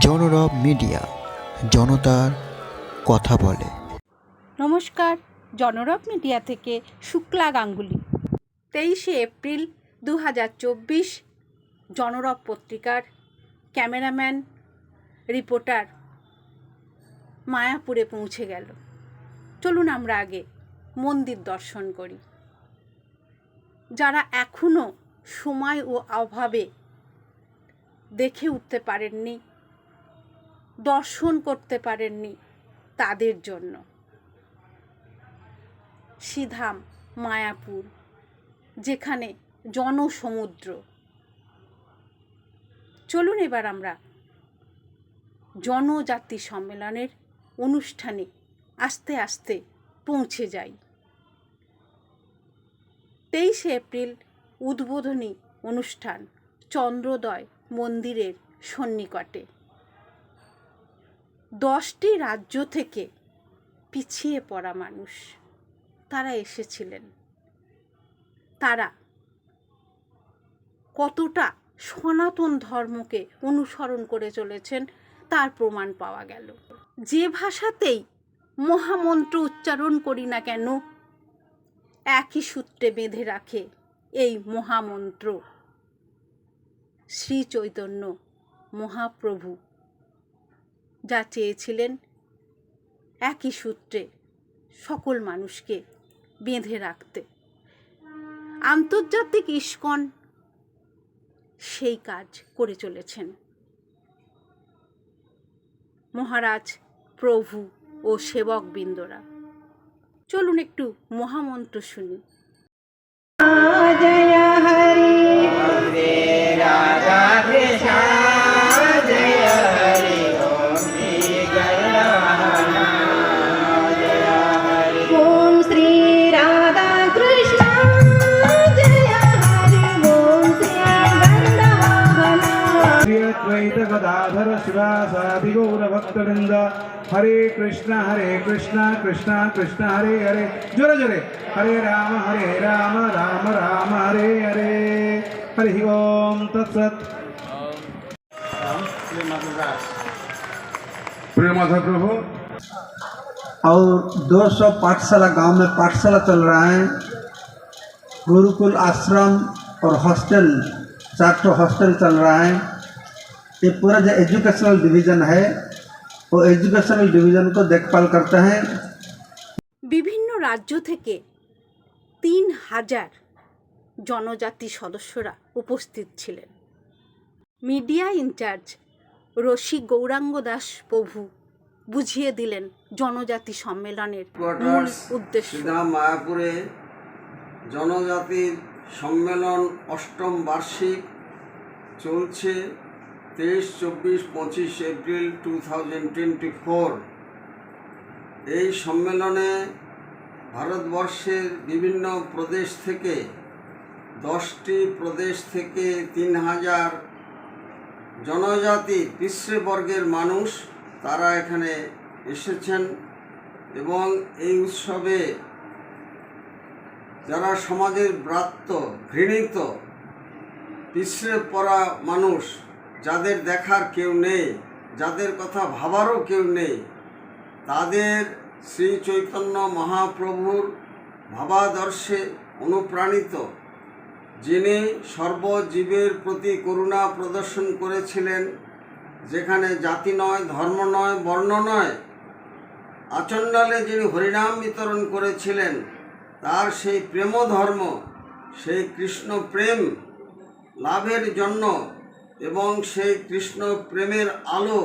জনরব media, জনতার কথা বলে। নমস্কার, জনরব মিডিয়া থেকে শুক্লা গাঙ্গুলি। তেইশে এপ্রিল দু হাজার চব্বিশ, জনরব পত্রিকার ক্যামেরাম্যান, রিপোর্টার মায়াপুরে পৌঁছে গেল। চলুন আমরা আগে মন্দির দর্শন করি। যারা এখনও সময় ও অভাবে দেখে উঠতে পারেননি, দর্শন করতে পারেননি তাদের জন্য। সিধাম মায়াপুর, যেখানে জনসমুদ্র। চলুন এবার আমরা জনজাতি সম্মেলনের অনুষ্ঠানে আস্তে আস্তে পৌঁছে যাই। তেইশে এপ্রিল উদ্বোধনী অনুষ্ঠান চন্দ্রোদয় মন্দিরের সন্নিকটে। দশটি রাজ্য থেকে পিছিয়ে পড়া মানুষ তারা এসেছিলেন। তারা কতটা সনাতন ধর্মকে অনুসরণ করে চলেছেন তার প্রমাণ পাওয়া গেল। যে ভাষাতেই মহামন্ত্র উচ্চারণ করি না কেন, একই সূত্রে বেঁধে রাখে এই মহামন্ত্র। শ্রী চৈতন্য মহাপ্রভু যা চেয়েছিলেন একই সূত্রে সকল মানুষকে বেঁধে রাখতে। আন্তর্জাতিক ইস্কন সেই কাজ করে চলেছেন। মহারাজ, প্রভু ও সেবক বৃন্দরা চলুন একটু মহামন্ত্র শুনি। जय हरि। श्रीअद्वैत गदाधर शिवासादि गौरभक्तवृंद हरे कृष्ण हरे कृष्ण कृष्ण कृष्ण हरे हरे। जोरे जोरे। हरे राम हरे राम राम राम हरे हरे। हरि ओम तत्सत। प्रिय माधव प्रभु। और 200 पाठशाला गाँव में पाठशाला चल रहा है। गुरुकुल आश्रम और हॉस्टल चार हॉस्टल चल रहा है। ये पूरा जो एजुकेशनल डिवीज़न है वो एजुकेशनल डिवीज़न को देखभाल करता है বিভিন্ন রাজ্য থেকে তিন হাজার জনজাতি সদস্যরা উপস্থিত ছিলেন মিডিয়া ইনচার্জ রসিক গৌরাঙ্গ দাস প্রভু বুঝিয়ে দিলেন জনজাতি সম্মেলনের মূল কোয়ার্টার্স উদ্দেশ্য সিধা মায়াপুরে জনজাতির সম্মেলন অষ্টম বার্ষিক চলছে তেইশ, চব্বিশ, পঁচিশ April two thousand twenty four. এই সম্মেলনে ভারতবর্ষের বিভিন্ন প্রদেশ থেকে, দশটি প্রদেশ থেকে তিন হাজার জনজাতি পিতৃবর্গের মানুষ তারা এখানে এসেছেন এবং এই উৎসবে যারা সমাজের ব্রাত্য, ঘৃণিত পিছড়ে পড়া মানুষ যাদের দেখার কেউ নেই, যাদের কথা ভাবারও কেউ নেই, তাদের শ্রী চৈতন্য মহাপ্রভুর ভাবাদর্শে অনুপ্রাণিত, যিনি সর্বজীবের প্রতি করুণা প্রদর্শন করেছিলেন, যেখানে জাতি নয়, ধর্ম নয়, বর্ণ নয়, আচণ্ডালে যিনি হরিনাম বিতরণ করেছিলেন, তার সেই প্রেম ধর্ম সেই কৃষ্ণ প্রেম লাভের জন্য এবং সেই কৃষ্ণ প্রেমের আলো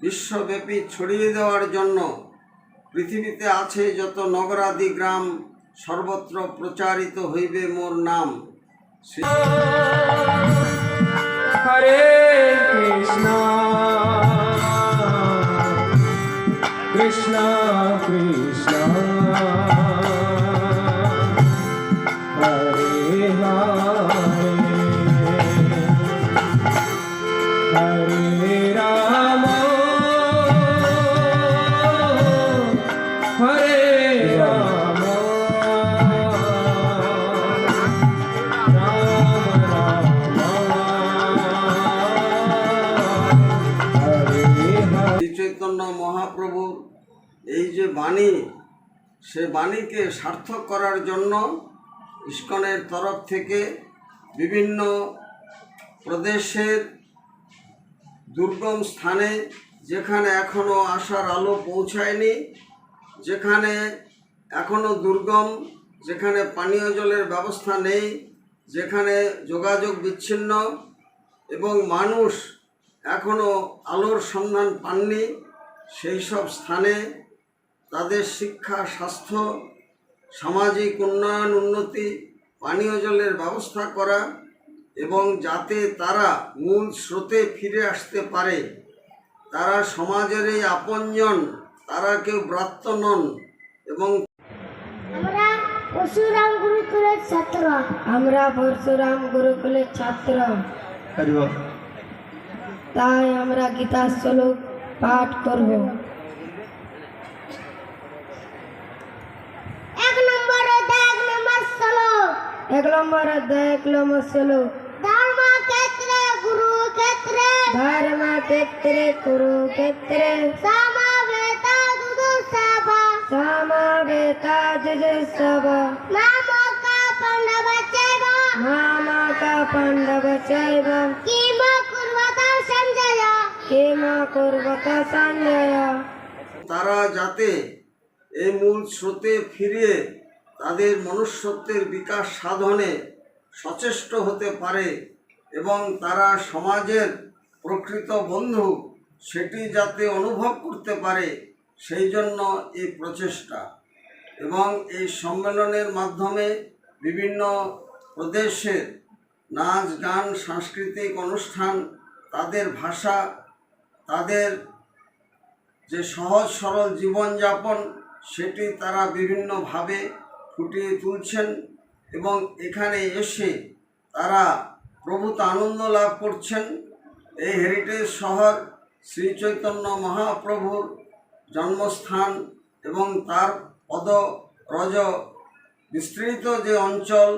বিশ্বব্যাপী ছড়িয়ে দেওয়ার জন্য পৃথিবীতে আছে যত নগরাদি গ্রাম, সর্বত্র প্রচারিত হইবে মোর নাম। হরে কৃষ্ণ। কৃষ্ণ কৃষ্ণ। বাণীকে সার্থক করার জন্য ইস্কনের তরফ থেকে বিভিন্ন প্রদেশের দুর্গম স্থানে যেখানে এখনও আশার আলো পৌঁছায়নি, যেখানে এখনও দুর্গম, যেখানে পানীয় জলের ব্যবস্থা নেই, যেখানে যোগাযোগ বিচ্ছিন্ন এবং মানুষ এখনও আলোর সন্ধান পাননি, সেই সব স্থানে তাদের শিক্ষা স্বাস্থ্য সামাজিক উন্নয়ন উন্নতি পানীয় জলের ব্যবস্থা করা এবং যাতে তারা মূল স্রোতে ফিরে আসতে পারে। তারা সমাজের এই আপনজন তারা কেউ ব্রাত্য নন এবং আমরা পরশুরাম গুরুকুলের ছাত্র। আমরা পরশুরাম গুরুকুলের ছাত্র। তাই আমরা গীতা শ্লোক পাঠ করব এক নম্বর অধ্যায় এক নম্বর শ্লোক এক নম্বর অধ্যায় এক নম্বর শ্লোক ধর্ম ক্ষেত্রে গুরু ক্ষেত্রে ধর্ম ক্ষেত্রে কুরুক্ষেত্রে সমবেত দুদুসভা সমবেতা যুজসব মামক পাণ্ডব চৈব মামক পাণ্ডব চৈব কিম কুর্বত সঞ্জয় কিম কুর্বত সঞ্জয় তারা যাতে এই মূল স্রোতে ফিরে তাদের মনুষ্যত্বের বিকাশ সাধনে সচেষ্ট হতে পারে এবং তারা সমাজের প্রকৃত বন্ধু, সেটি যাতে অনুভব করতে পারে, সেই জন্য এই প্রচেষ্টা। এবং এই সম্মেলনের মাধ্যমে বিভিন্ন প্রদেশের নাচ, গান, সাংস্কৃতিক অনুষ্ঠান, তাদের ভাষা, তাদের যে সহজ সরল জীবনযাপন, সেটি তারা বিভিন্নভাবে ফুটিয়ে তুলছেন এবং এখানে এসে তারা প্রভূত আনন্দ লাভ করছেন। এই হেরিটেজ শহর শ্রী চৈতন্য মহাপ্রভুর জন্মস্থান এবং তার পদ রজ বিস্তৃত যে অঞ্চল,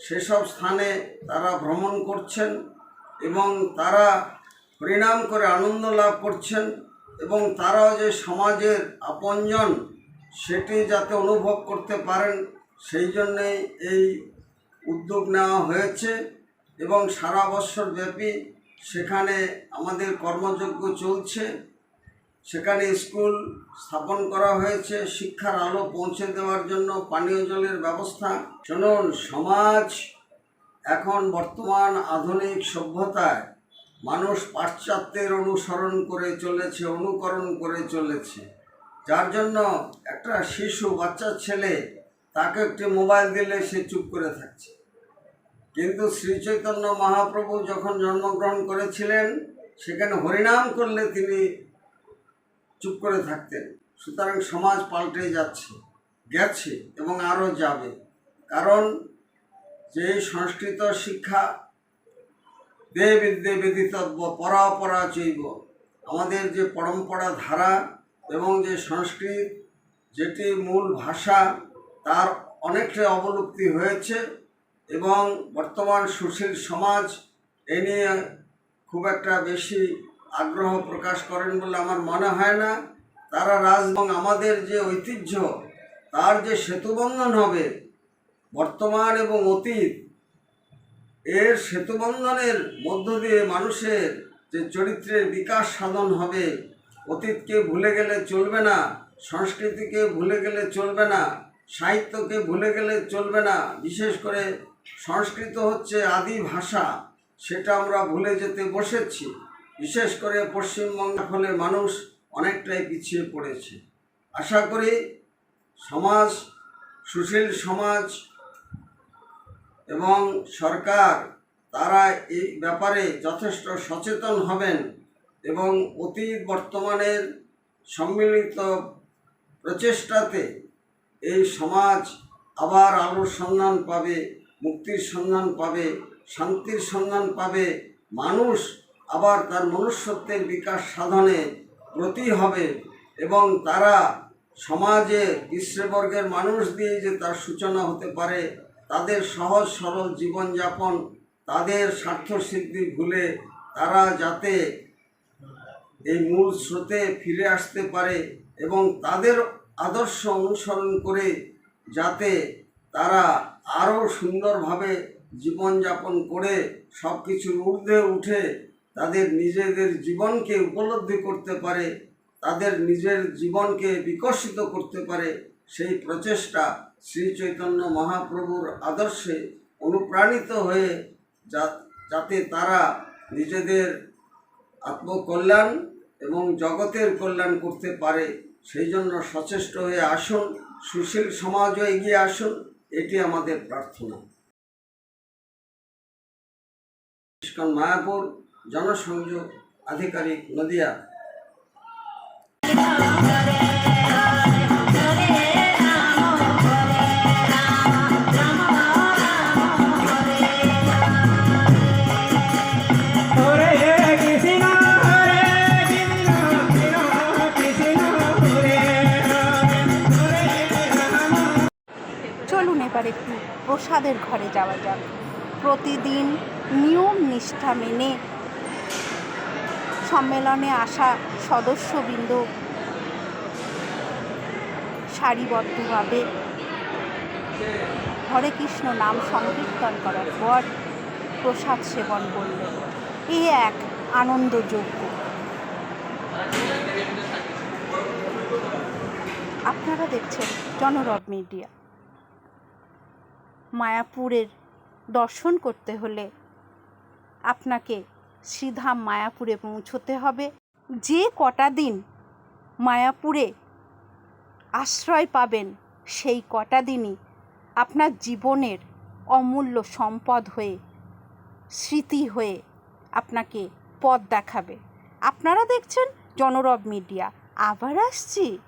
সেসব স্থানে তারা ভ্রমণ করছেন এবং তারা পরিণাম করে আনন্দ লাভ করছেন এবং তারাও যে সমাজের আপনজন, সেটি যাতে অনুভব করতে পারেন সেই জন্যেই এই উদ্যোগ নেওয়া হয়েছে এবং সারা বছর ব্যাপী সেখানে আমাদের কর্মযজ্ঞ চলছে। সেখানে স্কুল স্থাপন করা হয়েছে, শিক্ষার আলো পৌঁছে দেওয়ার জন্য পানীয় জলের ব্যবস্থা। শুনুন সমাজ এখন বর্তমান আধুনিক সভ্যতায় মানুষ পাশ্চাত্যের অনুসরণ করে চলেছে, অনুকরণ করে চলেছে। যার জন্য একটা শিশু, বাচ্চা, ছেলে তাকে একটি মোবাইল দিলে সে চুপ করে থাকছে। কিন্তু শ্রী চৈতন্য মহাপ্রভু যখন জন্মগ্রহণ করেছিলেন, সেখানে হরিনাম করলে তিনি চুপ করে থাকতেন। সুতরাং সমাজ পাল্টে যাচ্ছে, গেছে এবং আরও যাবে। কারণ যে সংস্কৃত শিক্ষা দে বিদ্যে বেদিতব্য পরাপরা চৈব। আমাদের যে পরম্পরা ধারা এবং যে সংস্কৃত, যেটি মূল ভাষা তার অনেকটা অবলুপ্তি হয়েছে এবং বর্তমান সুশীল সমাজ এ নিয়ে খুব একটা বেশি আগ্রহ প্রকাশ করেন বলে আমার মনে হয় না। তারা রাজ এবং আমাদের যে ঐতিহ্য, তার যে সেতুবন্ধন হবে, বর্তমান এবং অতীত, এর সেতুবন্ধনের মধ্য দিয়ে মানুষের যে চরিত্রের বিকাশ সাধন হবে, অতীতকে ভুলে গেলে চলবে না, সংস্কৃতিকে ভুলে গেলে চলবে না। সাহিত্যকে ভুলে গেলে চলবে না। বিশেষ করে সংস্কৃত হচ্ছে আদি ভাষা, সেটা আমরা ভুলে যেতে বসেছি। বিশেষ করে পশ্চিমবঙ্গের ফলে মানুষ অনেকটাই পিছিয়ে পড়েছে। আশা করি সমাজ, সুশীল সমাজ এবং সরকার, তারা এই ব্যাপারে যথেষ্ট সচেতন হবেন এবং অতি বর্তমানের সম্মিলিত প্রচেষ্টাতে এই সমাজ আবার আলোর সন্ধান পাবে, মুক্তির সন্ধান পাবে, শান্তির সন্ধান পাবে। মানুষ আবার তার মনুষ্যত্বের বিকাশ সাধনে ব্রতী হবে এবং তারা সমাজে বিশ্ববর্গের মানুষ দিয়ে যে তার সূচনা হতে পারে, তাদের সহজ সরল জীবনযাপন, তাদের স্বার্থসিদ্ধি ভুলে তারা যাতে এই মূল স্রোতে ফিরে আসতে পারে এবং তাদের আদর্শ অনুসরণ করে যাতে তারা আরও সুন্দরভাবে জীবনযাপন করে সব কিছুর ঊর্ধ্বে উঠে তাদের নিজেদের জীবনকে উপলব্ধি করতে পারে, তাদের নিজের জীবনকে বিকশিত করতে পারে, সেই প্রচেষ্টা শ্রী চৈতন্য মহাপ্রভুর আদর্শে অনুপ্রাণিত হয়ে যাতে তারা নিজেদের আত্মকল্যাণ এবং জগতের কল্যাণ করতে পারে। সেই জন্য সচেষ্ট হয়ে আসুন, সুশীল সমাজও এগিয়ে আসুন, এটি আমাদের প্রার্থনা। মায়াপুর জনসংযোগ আধিকারিক নদিয়া। প্রসাদের ঘরে যাওয়া যাক। প্রতিদিন নিয়ম নিষ্ঠা মেনে সম্মেলনে আসা সদস্যবৃন্দ সারিবদ্ধভাবে হরে কৃষ্ণ নাম সংকীর্তন করার পর প্রসাদ সেবন করলেন। এ এক আনন্দযোগ্য আপনারা দেখছেন জনরব মিডিয়া। মায়াপুরের দর্শন করতে হলে আপনাকে শ্রীধাম মায়াপুরে পৌঁছতে হবে। যে কটা দিন মায়াপুরে আশ্রয় পাবেন, সেই কটা দিনই আপনার জীবনের অমূল্য সম্পদ হয়ে, স্মৃতি হয়ে আপনাকে পথ দেখাবে। আপনারা দেখছেন জনরব মিডিয়া। আবার আসছি।